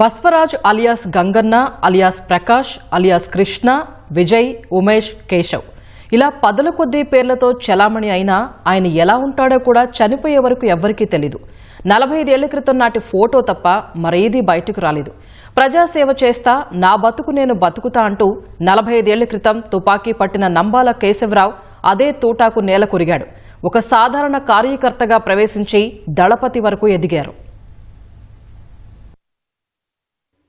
Baswaraj alias Gangann alias Prakash alias Krishna Vijay Umesh Keshav. ఇలా పదల కొద్దీ పేర్లతో చలామణి అయినా ఆయన ఎలా ఉంటాడో కూడా చనిపోయే వరకు ఎవ్వరికీ తెలీదు. నలభై ఐదేళ్ళ క్రితం నాటి ఫోటో తప్ప మరేదీ బయటకు రాలేదు. ప్రజాసేవ చేస్తా నా బతుకు నేను బతుకుతా అంటూ నలభై ఐదేళ్ళ క్రితం తుపాకీ పట్టిన నంబాల కేశవరావు అదే తూటాకు నేల కొరిగాడు. ఒక సాధారణ కార్యకర్తగా ప్రవేశించి దళపతి వరకు ఎదిగారు.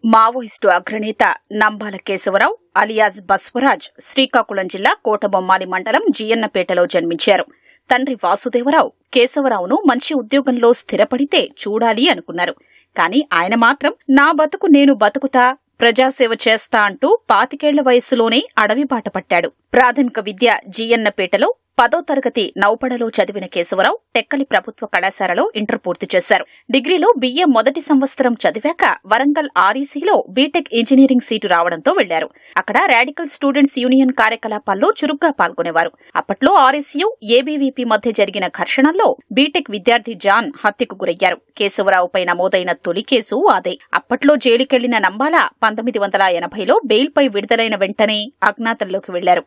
మావోయిస్టు అగ్రనేత నంబాల కేశవరావు అలియాజ్ బస్వరాజ్ శ్రీకాకుళం జిల్లా కోటబొమ్మాలి మండలం జియన్నపేటలో జన్మించారు. తండ్రి వాసుదేవరావు కేశవరావును మంచి ఉద్యోగంలో స్థిరపడితే చూడాలి అనుకున్నారు. కానీ ఆయన మాత్రం నా బతుకు నేను బతుకుతా ప్రజాసేవ చేస్తా అంటూ పాతికేళ్ళ వయస్సులోనే అడవి బాట పట్టాడు. ప్రాథమిక విద్య జీఎన్నపేటలో పదో తరగతి నౌపడలో చదివిన కేశవరావు టెక్కలి ప్రభుత్వ కళాశాలలో ఇంటర్ పూర్తి చేశారు. డిగ్రీలో బీఏ మొదటి సంవత్సరం చదివాక వరంగల్ ఆర్ఈసీలో బీటెక్ ఇంజనీరింగ్ సీటు రావడంతో వెళ్ళారు. అక్కడ రాడికల్ స్టూడెంట్స్ యూనియన్ కార్యకలాపాల్లో చురుగ్గా పాల్గొనేవారు. అప్పట్లో ఆర్ఎస్యు ఏబీవీపీ మధ్య జరిగిన ఘర్షణల్లో బీటెక్ విద్యార్థి జాన్ హత్యకు గురయ్యారు. కేశవరావుపై నమోదైన తొలి కేసు అదే. అప్పట్లో జైలుకెళ్ళిన నంబాల పంతొమ్మిది వందల ఎనభైలో బెయిల్పై విడుదలైన వెంటనే అజ్ఞాతంలోకి వెళ్ళారు.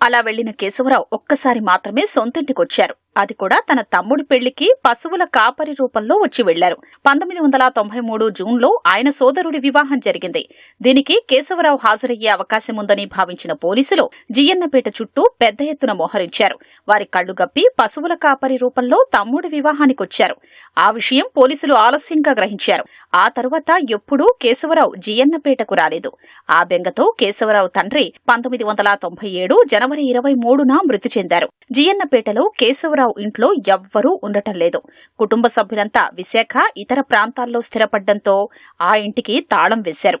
అలా వెళ్ళిన కేశవరావు ఒక్కసారి మాత్రమే సొంతింటికొచ్చారు. అది కూడా తన తమ్ముడి పెళ్ళికి పశువుల కాపరి రూపంలో వచ్చి వెళ్ళారు. పంతొమ్మిది వందల తొంభై మూడు జూన్లో ఆయన సోదరుడి వివాహం జరిగింది. దీనికి కేశవరావు హాజరయ్యే అవకాశం ఉందని భావించిన పోలీసులు జియన్నపేట చుట్టూ పెద్ద ఎత్తున మోహరించారు. వారి కళ్ళు గప్పి పశువుల కాపరి రూపంలో తమ్ముడి వివాహానికొచ్చారు ఆ విషయం పోలీసులు ఆలస్యంగా గ్రహించారు. ఆ తరువాత ఎప్పుడూ కేశవరావు జియన్నపేటకు రాలేదు. ఆ బెంగతో కేశవరావు తండ్రి పంతొమ్మిది వందల తొంభై ఏడు జనవరి ఇరవై మూడున మృతి చెందారు. జియన్నపేటలో కేశవరావు ఇంట్లో ఎవ్వరూ ఉండటం లేదు. కుటుంబ సభ్యులంతా విశాఖ ఇతర ప్రాంతాల్లో స్థిరపడ్డంతో ఆ ఇంటికి తాళం వేశారు.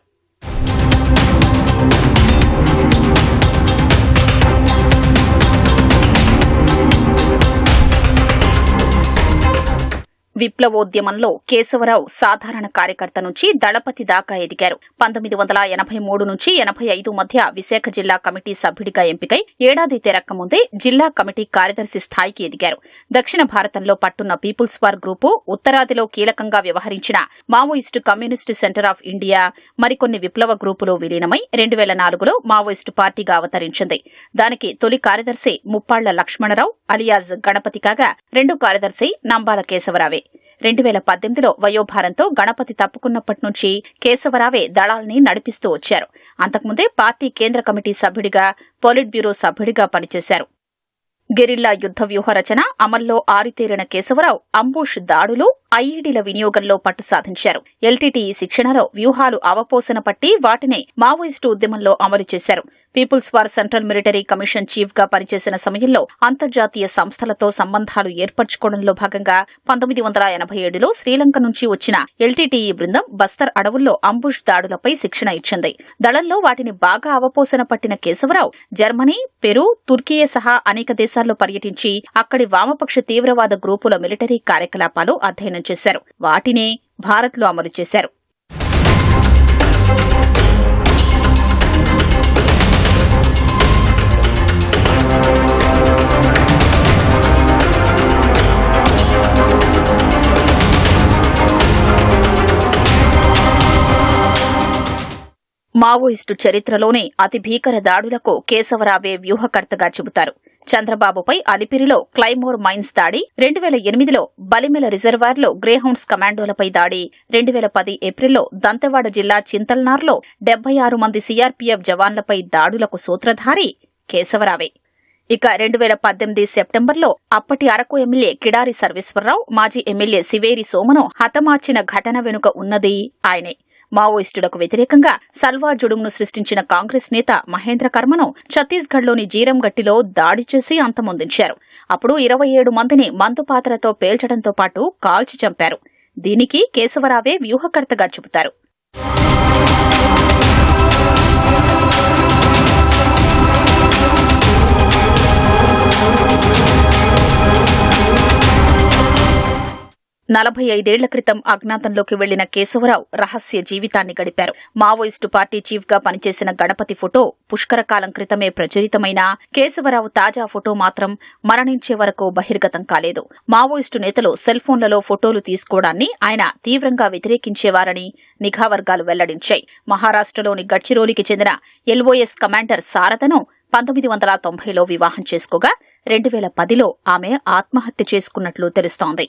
విప్లవోద్యమంలో కేశవరావు సాధారణ కార్యకర్త నుంచి దళపతి దాకా ఎదిగారు. పంతొమ్మిది వందల ఎనభై మూడు నుంచి ఎనభై ఐదు మధ్య విశాఖ జిల్లా కమిటీ సభ్యుడిగా ఎంపికై ఏడాది తెరక్క ముందే జిల్లా కమిటీ కార్యదర్శి స్థాయికి ఎదిగారు. దక్షిణ భారతంలో పట్టున్న పీపుల్స్ వార్ గ్రూపు ఉత్తరాదిలో కీలకంగా వ్యవహరించిన Maoist communist centre of India మరికొన్ని విప్లవ గ్రూపులు విలీనమై రెండు వేల నాలుగులో మావోయిస్టు పార్టీగా అవతరించింది. దానికి తొలి కార్యదర్శి ముప్పాళ్ళ లక్ష్మణరావు అలియాజ్ గణపతి కాగా రెండో కార్యదర్శి నంబాల కేశవరావే. రెండు వేల పద్దెనిమిదిలో వయోభారంతో గణపతి తప్పుకున్నప్పటి నుంచి కేశవరావే దళాల్ని నడిపిస్తూ వచ్చారు. అంతకుముందే పార్టీ కేంద్ర కమిటీ సభ్యుడిగా పొలిట్ బ్యూరో సభ్యుడిగా పనిచేశారు. గెరిల్లా యుద్ధ వ్యూహ రచన అమల్లో ఆరితేరిన కేశవరావు అంబుష్ దాడులు ఐఈడీల వినియోగంలో పట్టు సాధించారు. ఎల్టీటీఈ శిక్షణలో వ్యూహాలు అవపోసన పట్టి వాటిని మావోయిస్టు ఉద్యమంలో అమలు చేశారు. People's war central military commission చీఫ్గా పనిచేసిన సమయంలో అంతర్జాతీయ సంస్థలతో సంబంధాలు ఏర్పరచుకోవడంలో భాగంగా పంతొమ్మిది వందల ఎనభై ఏడులో శ్రీలంక నుంచి వచ్చిన ఎల్టీటీఈ బృందం బస్తర్ అడవుల్లో అంబుష్ దాడులపై శిక్షణ ఇచ్చింది. దళంలో వాటిని బాగా అవపోసన పట్టిన కేశవరావు జర్మనీ పెరు తుర్కియే సహా అనేక దేశాల్లో పర్యటించి అక్కడి వామపక్ష తీవ్రవాద గ్రూపుల మిలిటరీ కార్యకలాపాలు అధ్యయనం చేశారు. వాటినే భారత్లో అమలు చేశారు. మావోయిస్టు చరిత్రలోనే అతి భీకర దాడులకు కేశవరావే వ్యూహకర్తగా చెబుతారు. చంద్రబాబుపై అలిపిరిలో క్లైమోర్ మైన్స్ దాడి రెండు వేల ఎనిమిదిలో బలిమెల రిజర్వాయర్లో గ్రేహౌండ్స్ కమాండోలపై దాడి రెండు వేల పది ఏప్రిల్లో దంతెవాడ జిల్లా చింతల్నార్లో డెబ్బై ఆరు మంది సీఆర్పీఎఫ్ జవాన్లపై దాడులకు సూత్రధారి కేశవరావే. ఇక రెండు వేల పద్దెనిమిది సెప్టెంబర్లో అప్పటి అరకు ఎమ్మెల్యే కిడారి సర్వేశ్వరరావు మాజీ ఎమ్మెల్యే సివేరి సోమను హతమార్చిన ఘటన వెనుక ఉన్నది ఆయనే. మావోయిస్టులకు వ్యతిరేకంగా సల్వా జుడుంను సృష్టించిన కాంగ్రెస్ నేత మహేంద్ర కర్మను ఛత్తీస్గఢ్లోని జీరంగట్టిలో దాడి చేసి అంతమొందించారు. అప్పుడు ఇరవై ఏడు మందిని మందుపాత్రతో పేల్చడంతో పాటు కాల్చి చంపారు. దీనికి కేశవరావే వ్యూహకర్తగా చెబుతారు. నలభై ఐదేళ్ళ క్రితం అజ్ఞాతంలోకి వెళ్ళిన కేశవరావు రహస్య జీవితాన్ని గడిపారు. మావోయిస్టు పార్టీ చీఫ్గా పనిచేసిన గణపతి ఫోటో పుష్కర కాలం క్రితమే ప్రచురితమైన కేశవరావు తాజా ఫోటో మాత్రం మరణించే వరకు బహిర్గతం కాలేదు. మావోయిస్టు నేతలు సెల్ ఫోన్లలో ఫోటోలు తీసుకోవడాన్ని ఆయన తీవ్రంగా వ్యతిరేకించేవారని నిఘా వర్గాలు వెల్లడించాయి. మహారాష్ట్రలోని గడ్చిరోలికి చెందిన ఎల్ఓఎస్ కమాండర్ సారథను పంతొమ్మిది వందల తొంభైలో వివాహం చేసుకోగా రెండు వేల పదిలో ఆమె ఆత్మహత్య చేసుకున్నట్లు తెలుస్తోంది.